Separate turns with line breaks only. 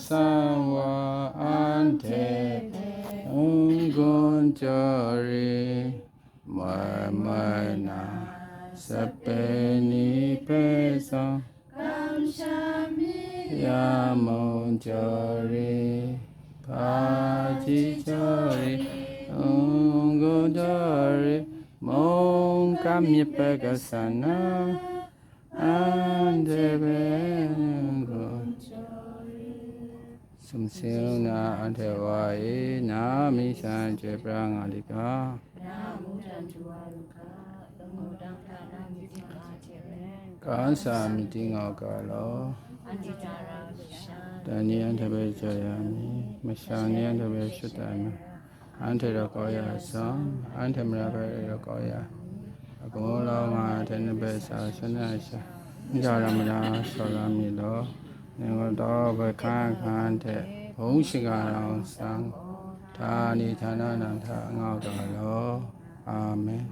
갈갈가사와 안테 응군절이 말말나 세페니 페사 감샤미 야몬절이 바지절이 응군절이 몽감이 빼가사나 စုံစေနာအထေဝါယေနာမိဆံကျေပရငါလိကာ
နာမုဒံသူဝါရုကသမောတံထာနာမိတိကာချေရန်
ကာသာမိတိငောကာလော
အန္တိတာရာရှာ
တဏိယံတပေကြောယာမိမရှာနိယံတပေရှုတ္တမိအန်ထေရကောယာသံအန်ထေမရဘေရကောယာအကောလောမတေနဘေသာရှနရှာဣဒရမရာသောရမိလော နေဝတောဘခန်းခန်းတဲ့ဘုံရှိကရောင်သံဌာနိဌာနနံထငေါတော်လောအာမင်